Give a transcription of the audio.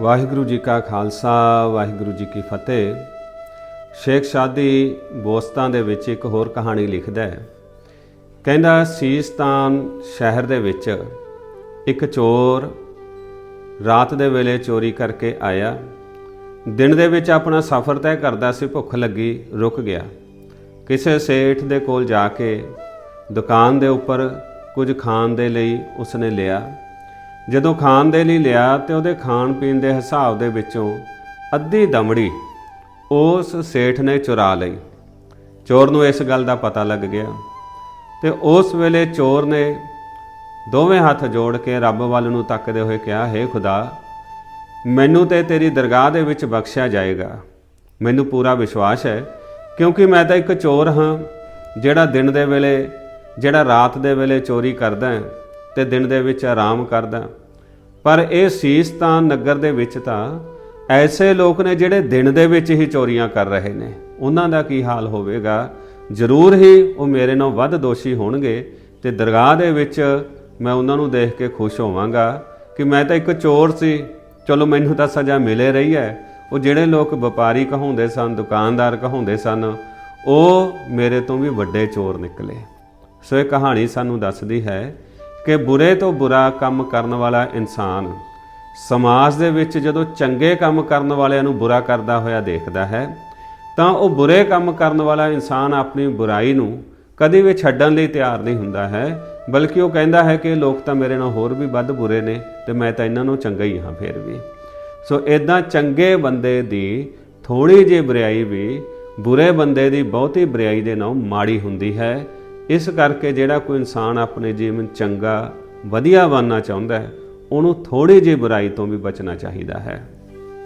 ਵਾਹਿਗੁਰੂ ਜੀ ਕਾ ਖਾਲਸਾ, ਵਾਹਿਗੁਰੂ ਜੀ ਕੀ ਫਤਿਹ। ਸ਼ੇਖ ਸ਼ਾਦੀ ਬੋਸਤਾਂ ਦੇ ਵਿੱਚ ਇੱਕ ਹੋਰ ਕਹਾਣੀ ਲਿਖਦਾ ਹੈ। ਕਹਿੰਦਾ, ਸੀਸਤਾਨ ਸ਼ਹਿਰ ਦੇ ਵਿੱਚ ਇੱਕ ਚੋਰ ਰਾਤ ਦੇ ਵੇਲੇ ਚੋਰੀ ਕਰਕੇ ਆਇਆ। ਦਿਨ ਦੇ ਵਿੱਚ ਆਪਣਾ ਸਫ਼ਰ ਤੈਅ ਕਰਦਾ ਸੀ, ਭੁੱਖ ਲੱਗੀ, ਰੁਕ ਗਿਆ। ਕਿਸੇ ਸੇਠ ਦੇ ਕੋਲ ਜਾ ਕੇ ਦੁਕਾਨ ਦੇ ਉੱਪਰ ਕੁਝ ਖਾਣ ਦੇ ਲਈ ਉਸਨੇ ਲਿਆ। ਜਦੋਂ ਖਾਣ ਦੇ ਲਈ ਲਿਆ ਤੇ ਉਹਦੇ ਖਾਣ ਪੀਣ ਦੇ ਹਿਸਾਬ ਦੇ ਵਿੱਚੋਂ ਅੱਧੀ ਦਮੜੀ ਉਸ ਸੇਠ ਨੇ ਚੁਰਾ ਲਈ। ਚੋਰ ਨੂੰ ਇਸ ਗੱਲ ਦਾ ਪਤਾ ਲੱਗ ਗਿਆ ਤੇ ਉਸ ਵੇਲੇ ਚੋਰ ਨੇ ਦੋਵੇਂ ਹੱਥ ਜੋੜ ਕੇ ਰੱਬ ਵੱਲ ਨੂੰ ਤੱਕਦੇ ਹੋਏ ਕਿਹਾ, ਹੈ ਖੁਦਾ, ਮੈਨੂੰ ਤੇ ਤੇਰੀ ਦਰਗਾਹ ਦੇ ਵਿੱਚ ਬਖਸ਼ਿਆ ਜਾਏਗਾ। ਮੈਨੂੰ ਪੂਰਾ ਵਿਸ਼ਵਾਸ ਹੈ, ਕਿਉਂਕਿ ਮੈਂ ਤਾਂ ਇੱਕ ਚੋਰ ਹਾਂ, ਜਿਹੜਾ ਦਿਨ ਦੇ ਵੇਲੇ, ਜਿਹੜਾ ਰਾਤ ਦੇ ਵੇਲੇ ਚੋਰੀ ਕਰਦਾ ਹੈ। ਤੇ ਦਿਨ ਦੇ ਵਿੱਚ ਆਰਾਮ ਕਰਦਾ। ਪਰ ਇਹ ਸੀਸਤਾਨ ਨਗਰ ਦੇ ਵਿੱਚ ਤਾਂ ਐਸੇ ਲੋਕ ਨੇ ਜਿਹੜੇ ਦਿਨ ਦੇ ਵਿੱਚ ਹੀ ਚੋਰੀਆਂ ਕਰ ਰਹੇ ਨੇ। ਉਹਨਾਂ ਦਾ ਕੀ ਹਾਲ ਹੋਵੇਗਾ? ਜ਼ਰੂਰ ਹੀ ਉਹ ਮੇਰੇ ਨਾਲੋਂ ਵੱਧ ਦੋਸ਼ੀ ਹੋਣਗੇ ਤੇ ਦਰਗਾਹ ਦੇ ਵਿੱਚ ਮੈਂ ਉਹਨਾਂ ਨੂੰ ਦੇਖ ਕੇ ਖੁਸ਼ ਹੋਵਾਂਗਾ ਕਿ ਮੈਂ ਤਾਂ ਇੱਕ ਚੋਰ ਸੀ। ਚਲੋ ਮੈਨੂੰ ਤਾਂ ਸਜ਼ਾ ਮਿਲੇ ਰਹੀ ਹੈ। ਉਹ ਜਿਹੜੇ ਲੋਕ ਵਪਾਰੀ ਕਹਾਉਂਦੇ ਸਨ, ਦੁਕਾਨਦਾਰ ਕਹਾਉਂਦੇ ਸਨ, ਉਹ ਮੇਰੇ ਤੋਂ ਵੀ ਵੱਡੇ ਚੋਰ ਨਿਕਲੇ। ਸੋ ਇਹ ਕਹਾਣੀ ਸਾਨੂੰ ਦੱਸਦੀ ਹੈ ਕਿ ਬੁਰੇ ਤੋਂ ਬੁਰਾ ਕੰਮ ਕਰਨ ਵਾਲਾ ਇਨਸਾਨ ਸਮਾਜ ਦੇ ਵਿੱਚ ਜਦੋਂ ਚੰਗੇ ਕੰਮ ਕਰਨ ਵਾਲਿਆਂ ਨੂੰ ਬੁਰਾ ਕਰਦਾ ਹੋਇਆ ਦੇਖਦਾ ਹੈ, ਤਾਂ ਉਹ ਬੁਰੇ ਕੰਮ ਕਰਨ ਵਾਲਾ ਇਨਸਾਨ ਆਪਣੀ ਬੁਰਾਈ ਨੂੰ ਕਦੇ ਵੀ ਛੱਡਣ ਲਈ ਤਿਆਰ ਨਹੀਂ ਹੁੰਦਾ ਹੈ, ਬਲਕਿ ਉਹ ਕਹਿੰਦਾ ਹੈ ਕਿ ਲੋਕ ਤਾਂ ਮੇਰੇ ਨਾਲ ਹੋਰ ਵੀ ਵੱਧ ਬੁਰੇ ਨੇ ਤੇ ਮੈਂ ਤਾਂ ਇਹਨਾਂ ਨੂੰ ਚੰਗਾ ਹੀ ਹਾਂ ਫਿਰ ਵੀ। ਸੋ ਇਦਾਂ ਚੰਗੇ ਬੰਦੇ ਦੀ ਥੋੜੀ ਜਿਹੀ ਬੁਰਾਈ ਵੀ ਬੁਰੇ ਬੰਦੇ ਦੀ ਬਹੁਤੀ ਬੁਰਾਈ ਦੇ ਨਾਲੋਂ ਮਾੜੀ ਹੁੰਦੀ ਹੈ ਇਸ ਕਰਕੇ ਜਿਹੜਾ ਕੋਈ ਇਨਸਾਨ ਆਪਣੇ ਜੀਵਨ ਚੰਗਾ, ਵਧੀਆ ਬਣਨਾ ਚਾਹੁੰਦਾ ਹੈ, ਉਹਨੂੰ ਥੋੜੀ ਜਿਹੀ ਬੁਰਾਈ ਤੋਂ ਵੀ ਬਚਣਾ ਚਾਹੀਦਾ ਹੈ।